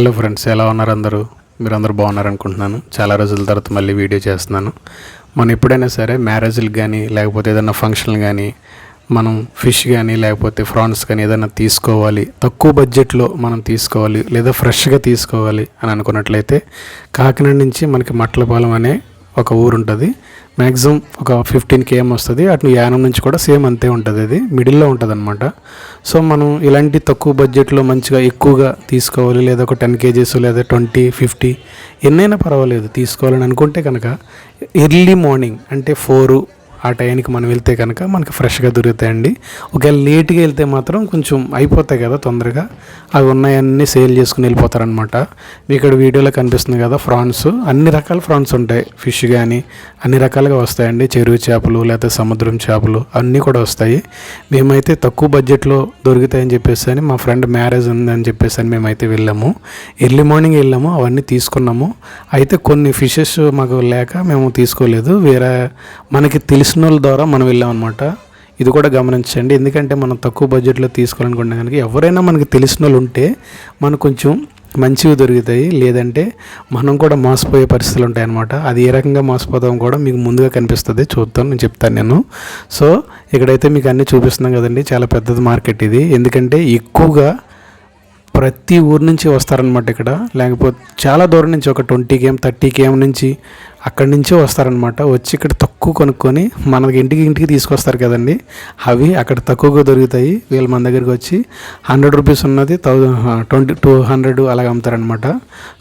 Hello friends ఎలా ఉన్నారు అందరూ? మీరు అందరూ బాగున్నారనుకుంటున్నాను. చాలా రోజుల తర్వాత మళ్ళీ వీడియో చేస్తున్నాను. మనం ఎప్పుడైనా సరే మ్యారేజ్లకు కానీ లేకపోతే ఏదైనా ఫంక్షన్లు కానీ మనం ఫిష్ కానీ లేకపోతే ఫ్రాన్స్ కానీ ఏదైనా తీసుకోవాలి తక్కువ బడ్జెట్లో మనం తీసుకోవాలి లేదా ఫ్రెష్గా తీసుకోవాలి అని అనుకున్నట్లయితే కాకినాడ నుంచి మనకి మట్లపాలెం అనే ఒక ఊరు ఉంటుంది మ్యాక్సిమం ఒక ఫిఫ్టీన్ కేఎం వస్తుంది. అటు యానం నుంచి కూడా సేమ్ అంతే ఉంటుంది అది మిడిల్లో ఉంటుంది అనమాట సో మనం ఇలాంటి తక్కువ బడ్జెట్లో మంచిగా ఎక్కువగా తీసుకోవాలి. లేదా ఒక టెన్ కేజీస్ లేదా ట్వంటీ ఫిఫ్టీ ఎన్నైనా పర్వాలేదు. తీసుకోవాలని అనుకుంటే కనుక ఎర్లీ మార్నింగ్ అంటే ఫోరు ఆ టైంకి మనం వెళ్తే కనుక మనకి ఫ్రెష్గా దొరుకుతాయండి. ఒకవేళ లేట్గా వెళ్తే మాత్రం కొంచెం అయిపోతాయి కదా తొందరగా. అవి ఉన్నాయన్నీ సేల్ చేసుకుని వెళ్ళిపోతారనమాట మీ ఇక్కడ వీడియోలో కనిపిస్తుంది కదా ఫ్రాన్స్. అన్ని రకాల ఫ్రాన్స్ ఉంటాయి. ఫిష్ కానీ అన్ని రకాలుగా వస్తాయండి. చెరువు చేపలు లేకపోతే సముద్రం చేపలు అన్నీ కూడా వస్తాయి. మేమైతే తక్కువ బడ్జెట్లో దొరుకుతాయని చెప్పేసి అని మా ఫ్రెండ్ మ్యారేజ్ ఉందని చెప్పేసి అని మేమైతే వెళ్ళాము. ఎర్లీ మార్నింగ్ వెళ్ళాము. అవన్నీ తీసుకున్నాము. అయితే కొన్ని ఫిషెస్ మాకు లేక మేము తీసుకోలేదు. వేరే మనకి తెలిసి తెలిసిన ద్వారా మనం వెళ్ళాం అనమాట ఇది కూడా గమనించండి. ఎందుకంటే మనం తక్కువ బడ్జెట్లో తీసుకోవాలనుకుంటే కనుక ఎవరైనా మనకి తెలిసిన వాళ్ళు ఉంటే మనకు కొంచెం మంచివి దొరుకుతాయి. లేదంటే మనం కూడా మోసపోయే పరిస్థితులు ఉంటాయన్నమాట. అది ఏ రకంగా మోసపోతాం కూడా మీకు ముందుగా కనిపిస్తుంది. చూద్దాం నేను చెప్తాను నేను. సో ఇక్కడైతే మీకు అన్నీ చూపిస్తున్నాం కదండి. చాలా పెద్దది మార్కెట్ ఇది. ఎందుకంటే ఎక్కువగా ప్రతి ఊరు నుంచి వస్తారనమాట ఇక్కడ. లేకపోతే చాలా దూరం నుంచి ఒక ట్వంటీ కేఎం థర్టీ కేఎం నుంచి అక్కడి నుంచే వస్తారనమాట వచ్చి ఇక్కడ తక్కువ కొనుక్కొని మనకి ఇంటికి ఇంటికి తీసుకొస్తారు కదండి. అవి అక్కడ తక్కువగా దొరుకుతాయి. వీళ్ళు మన దగ్గరికి వచ్చి హండ్రెడ్ రూపీస్ ఉన్నది థౌజండ్ ట్వంటీ టూ హండ్రెడ్ అలాగ అమ్ముతారనమాట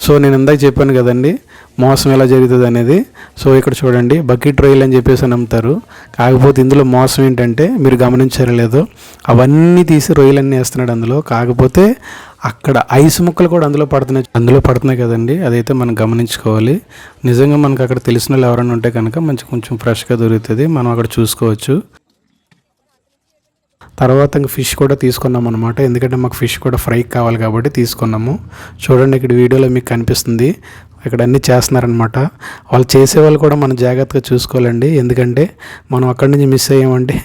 సో నేను ఇందాక చెప్పాను కదండి మోసం ఎలా జరుగుతుంది అనేది. సో ఇక్కడ చూడండి బకెట్ రొయ్యలు అని చెప్పేసి అని అమ్ముతారు కాకపోతే ఇందులో మోసం ఏంటంటే మీరు గమనించారో లేదో అవన్నీ తీసి రొయ్యలన్నీ వేస్తున్నాడు అందులో. కాకపోతే అక్కడ ఐస్ ముక్కలు కూడా అందులో పడుతున్నాయి. అందులో పడుతున్నాయి కదండి అదైతే మనం గమనించుకోవాలి. నిజంగా మనకు అక్కడ తెలిసిన వాళ్ళు ఎవరైనా ఉంటే కనుక మంచి కొంచెం ఫ్రెష్గా దొరుకుతుంది. మనం అక్కడ చూసుకోవచ్చు. తర్వాత ఇంక ఫిష్ కూడా తీసుకున్నాం అనమాట ఎందుకంటే మాకు ఫిష్ కూడా ఫ్రై కావాలి కాబట్టి తీసుకున్నాము. చూడండి ఇక్కడ వీడియోలో మీకు కనిపిస్తుంది. ఇక్కడ అన్నీ చేస్తున్నారనమాట వాళ్ళు చేసే వాళ్ళు కూడా మనం జాగ్రత్తగా చూసుకోవాలండి. ఎందుకంటే మనం అక్కడి నుంచి మిస్ అయ్యామంటే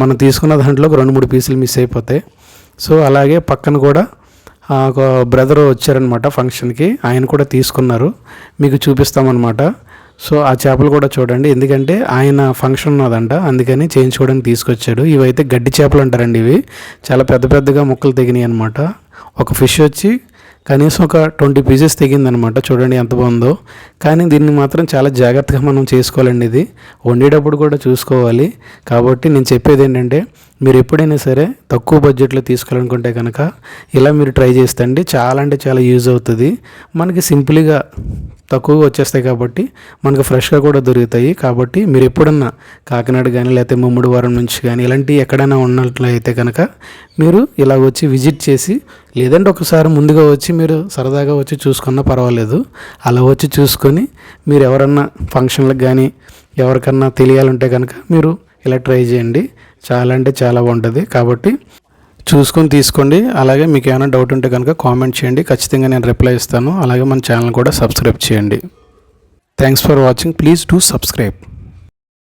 మనం తీసుకున్న దాంట్లో ఒక రెండు మూడు పీసులు మిస్ అయిపోతాయి. సో అలాగే పక్కన కూడా ఒక బ్రదర్ వచ్చారనమాట ఫంక్షన్కి. ఆయన కూడా తీసుకున్నారు. మీకు చూపిస్తామన్నమాట. సో ఆ చేపలు కూడా చూడండి. ఎందుకంటే ఆయన ఫంక్షన్ ఉన్నదంట. అందుకని చేయించుకోవడానికి తీసుకొచ్చాడు. ఇవైతే గడ్డి చేపలు అంటారండి ఇవి. చాలా పెద్ద పెద్దగా ముక్కలు తెగినాయి అనమాట ఒక ఫిష్ వచ్చి కనీసం ఒక ట్వంటీ పీసెస్ తెగిందనమాట చూడండి ఎంత బాగుందో. కానీ దీన్ని మాత్రం చాలా జాగ్రత్తగా మనం చేసుకోవాలండి ఇది. వండేటప్పుడు కూడా చూసుకోవాలి. కాబట్టి నేను చెప్పేది ఏంటంటే మీరు ఎప్పుడైనా సరే తక్కువ బడ్జెట్లో తీసుకోవాలనుకుంటే కనుక ఇలా మీరు ట్రై చేస్తండి చాలా అంటే చాలా యూజ్ అవుతుంది. మనకి సింపుల్గా తక్కువగా వచ్చేస్తాయి కాబట్టి మనకు ఫ్రెష్గా కూడా దొరుకుతాయి. కాబట్టి మీరు ఎప్పుడన్నా కాకినాడ కానీ లేకపోతే ముమ్మడి వారం నుంచి కానీ ఇలాంటి ఎక్కడైనా ఉన్నట్లయితే కనుక మీరు ఇలా వచ్చి విజిట్ చేసి లేదంటే ఒకసారి ముందుగా వచ్చి మీరు సరదాగా వచ్చి చూసుకున్నా పర్వాలేదు. అలా వచ్చి చూసుకొని మీరు ఎవరన్నా ఫంక్షన్లకు కానీ ఎవరికన్నా తెలియాలంటే కనుక మీరు ఇలా ట్రై చేయండి. చాలా అంటే చాలా బాగుంటుంది. కాబట్టి చూసుకొని తీసుకోండి. అలాగే మీకు ఏమైనా డౌట్ ఉంటే కనుక కామెంట్ చేయండి. ఖచ్చితంగా నేను రిప్లై ఇస్తాను. అలాగే మన ఛానల్ కూడా సబ్స్క్రైబ్ చేయండి. Thanks for watching please do subscribe